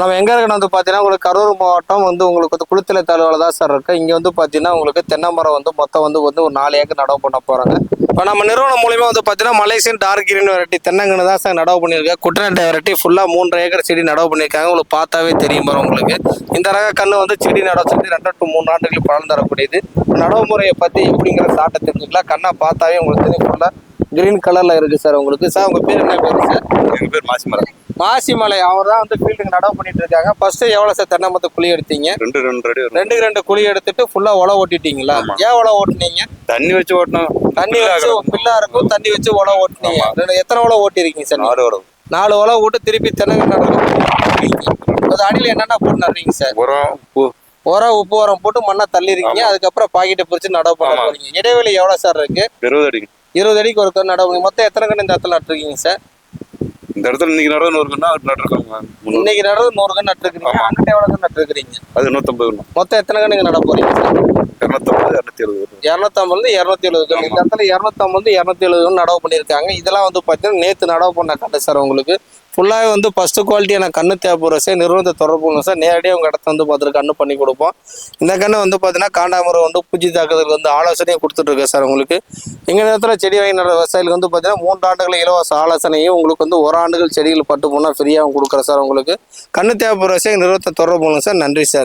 நம்ம எங்கே இருக்கணும் வந்து பார்த்தீங்கன்னா உங்களுக்கு கரூர் மாவட்டம் வந்து உங்களுக்கு வந்து குளித்தலை தாலுவால தான் சார் இருக்கு. இங்கே வந்து பார்த்தீங்கன்னா உங்களுக்கு தென்னை மரம் வந்து மொத்தம் வந்து வந்து ஒரு நாலு ஏக்கர் நடவு பண்ண போகிறாங்க இப்போ நம்ம நிறுவனம் மூலியமா வந்து பார்த்தீங்கன்னா மலேசியன் டார்க் கிரீன் வெரைட்டி தென்னங்கன்னு தான் சார் நடவு பண்ணியிருக்கேன் குட்டநட்டை வெரைட்டி ஃபுல்லாக மூன்று ஏக்கர் செடி நடவு பண்ணியிருக்காங்க. உங்களுக்கு பார்த்தாவே தெரியும் பாரு உங்களுக்கு. இந்த ரக கன்று வந்து செடி நடவு செஞ்சு ரெண்டு டு மூணு ஆண்டுகள் பலன் தரக்கூடியது. நடவு முறையை பற்றி எப்படிங்கிற சாட்டை தெரிஞ்சுக்கலாம். கண்ணை பார்த்தாவே உங்களுக்கு தெரியும். ஃபுல்லாக கிரீன் கலரில் இருக்குது சார் உங்களுக்கு. சார் உங்கள் பேர் என்ன பேர்? சார் எங்கள் பேர் மாசிமரம் மாசிமலை அவர் தான் வந்து ஃபீல்டுக்கு நடவு பண்ணிட்டு இருக்காங்க ஃபர்ஸ்ட் எவ்வளோ சார் தென்னை மரத்தை குழி எடுத்தீங்க? ரெண்டு ரெண்டு அடி. ரெண்டுக்கு ரெண்டு குழி எடுத்துட்டு ஃபுல்லா உழ ஓட்டிட்டீங்களா. ஏன் உழ ஓட்டுனீங்க? தண்ணி வச்சு ஓட்டணும். தண்ணி வச்சு பில்லா இருக்கும் தண்ணி வச்சு உழ ஓட்டுனீங்க. ரெண்டு- எத்தனை உழ ஓட்டிருக்கீங்க சார்? நாடு வரும் நாலு உழ விட்டு திருப்பி தென்னை நடக்கும் அது அடியில் என்னென்ன போட்டு நடுறீங்க சார் உரம் உப்பு. உரம் உப்பு உரம் போட்டு மண்ணை தள்ளிருக்கீங்க. அதுக்கப்புறம் பாக்கெட்டை பிரிச்சு நடவு பண்ண. போறீங்க. இடைவெளி எவ்வளவு சார் இருக்கு? இருபது அடி இருபது அடிக்கு ஒரு நடவு மொத்தம் எத்தனை கன்று இந்த இடத்துல நட்டுருக்கீங்க சார் இந்த இடத்துல இன்னைக்கு நடவு நூறு கண்ணா நட்டுருக்காங்க. இன்னைக்கு நடவு நூறு கன்று நட்டுருக்கீங்க எவ்வளவு கன்று நட்டுருக்கீங்க அது கண்ணு மொத்தம் எத்தனை கன்று நட போறீங்க? இரநூத்தம்பது இரநூத்தி எழுபது இரநூத்தம்பதுலேருந்து இரநூத்தி எழுபது கன்று இந்த இடத்துல இரநூத்தம்பது இரநூத்தி எழுபது கன்று நடவு பண்ணியிருக்காங்க. இதெல்லாம் வந்து பார்த்தீங்கன்னா நேற்று நடவு பண்ண கண்டு சார் உங்களுக்கு. ஃபுல்லாகவே வந்து ஃபஸ்ட்டு குவாலிட்டியான கண்ணு தேவைப்படுற சார் நிறுவனத்தை தொடர்பு சார் நேரடியாக உங்கள் இடத்த வந்து பார்த்துட்டு கண்ணு பண்ணி கொடுப்போம். இந்த கண்ணு வந்து பார்த்தீங்கன்னா காண்டாமரம் வந்து பூச்சி தாக்குதலுக்கு வந்து ஆலோசனையும் கொடுத்துட்ருக்கேன் சார் உங்களுக்கு. எங்கள் நேரத்தில் செடி வாங்கி நட விவசாயிகளுக்கு வந்து பார்த்தீங்கன்னா மூன்று ஆண்டுகள் இலவச ஆலோசனையும் உங்களுக்கு வந்து ஒரு ஆண்டுகள் செடிகள் பட்டு போனால் ஃப்ரீயாகவும் கொடுக்குறேன் சார் உங்களுக்கு. கண்ணு தேவைப்படுற சார் நிறுவனத்தை தொடர்பு சார் நன்றி சார்.